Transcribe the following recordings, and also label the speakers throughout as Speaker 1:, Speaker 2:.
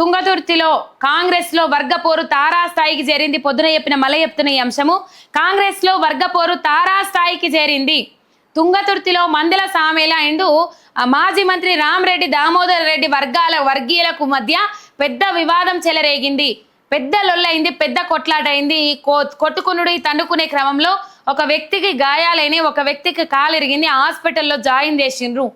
Speaker 1: తుంగతుర్తిలో కాంగ్రెస్లో వర్గపోరు తారాస్థాయికి చేరింది పొద్దున చెప్పిన మల చెప్తున్న ఈ అంశము. కాంగ్రెస్లో వర్గపోరు తారాస్థాయికి చేరింది. తుంగతుర్తిలో మందల సామేల అండ్ మాజీ మంత్రి రామరెడ్డి దామోదర్ రెడ్డి వర్గాల వర్గీయులకు మధ్య పెద్ద వివాదం చెలరేగింది. పెద్ద లొల్లైంది పెద్ద కొట్లాటైంది ఈ కో- కొట్టుకునుడు ఈ తన్నుకునే క్రమంలో ఒక వ్యక్తికి గాయాలైన ఒక వ్యక్తికి కాలిరిగింది హాస్పిటల్లో జాయిన్ చేసిండ్రు.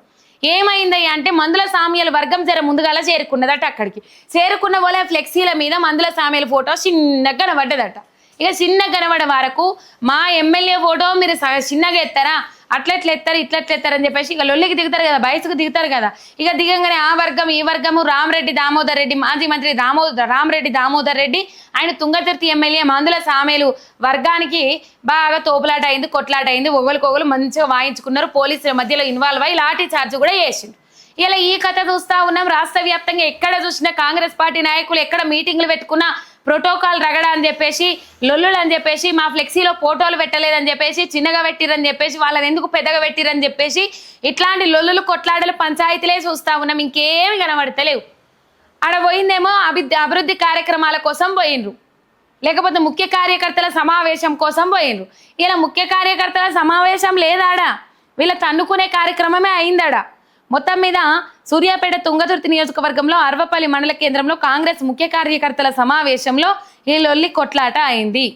Speaker 1: ఏమైంది అంటే మందుల సామ్యాల వర్గం జర ముందుగాల చేరుకున్నదట అక్కడికి. చేరుకున్న వాళ్ళ ఫ్లెక్సీల మీద మందుల సామ్యాల ఫోటో చిన్నగా కనబడ్డదట. ఇక చిన్నగా కనబడే వరకు మా ఎమ్మెల్యే ఫోటో మీరు చిన్నగా ఎత్తారా? అట్లెట్లు ఎత్తారు ఇట్లెట్లు ఎత్తారు అని చెప్పేసి ఇక లొల్లికి దిగుతారు కదా బయసుకు దిగుతారు కదా. ఇక దిగంగానే ఆ వర్గం ఈ వర్గము రామరెడ్డి దామోదర్ రెడ్డి మాజీ మంత్రి దామోదర్ రామరెడ్డి దామోదర్ రెడ్డి ఆయన తుంగతుర్తి ఎమ్మెల్యే మందుల సామేలు వర్గానికి బాగా తోపులాట అయింది కొట్లాట అయింది ఒకరికొకరు మంచిగా వాయించుకున్నారు పోలీసుల మధ్యలో ఇన్వాల్వ్ అయ్యి లాఠీ ఛార్జ్ కూడా చేసిండు. ఇలా ఈ కథ చూస్తా ఉన్నాం రాష్ట్ర వ్యాప్తంగా ఎక్కడ చూసినా కాంగ్రెస్ పార్టీ నాయకులు ఎక్కడ మీటింగ్లు పెట్టుకున్నా ప్రోటోకాల్ రగడ అని చెప్పేసి లొల్లులు అని చెప్పేసి మా ఫ్లెక్సీలో ఫోటోలు పెట్టలేదని చెప్పేసి చిన్నగా పెట్టిరని చెప్పేసి వాళ్ళని ఎందుకు పెద్దగా పెట్టిరని చెప్పేసి ఇట్లాంటి లొల్లులు కొట్లాడలు పంచాయతీలే చూస్తా ఉన్నాం. ఇంకేమి కనబడతలేవు. ఆడ పోయిందేమో అభివృద్ధి అభివృద్ధి కార్యక్రమాల కోసం పోయిండ్రు. లేకపోతే ముఖ్య కార్యకర్తల సమావేశం కోసం పోయిండ్రు. ఇలా ముఖ్య కార్యకర్తల సమావేశం లేదాడా? వీళ్ళ తన్నుకునే కార్యక్రమమే అయిందాడా? మొత్తం మీద సూర్యాపేట తుంగతుర్తి నియోజకవర్గంలో అర్వపల్లి మండల కేంద్రంలో కాంగ్రెస్ ముఖ్య కార్యకర్తల సమావేశంలో ఈ లొల్లి కొట్లాట అయింది.